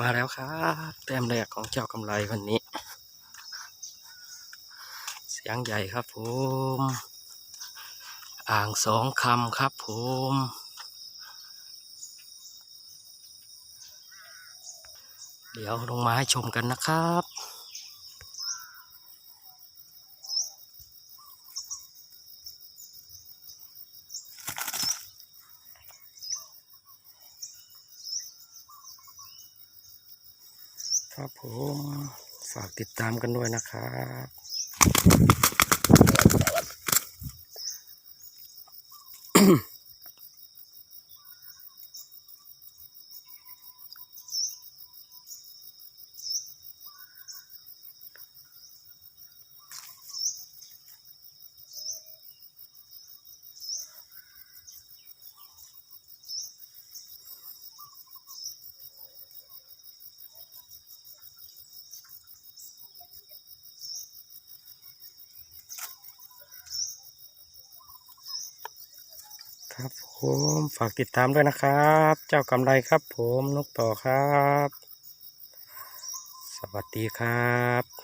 มาแล้วครับแต้มแรกของเจ้ากำไรวันนี้ เสียงใหญ่ครับผม อ่างสองคำครับผม เดี๋ยวลงมาให้ชมกันนะครับ ครับผมฝากติดตามกันด้วยนะครับ ครับผมฝากติดตามด้วยนะครับ เจ้ากำไรครับผมนกต่อครับ สวัสดีครับ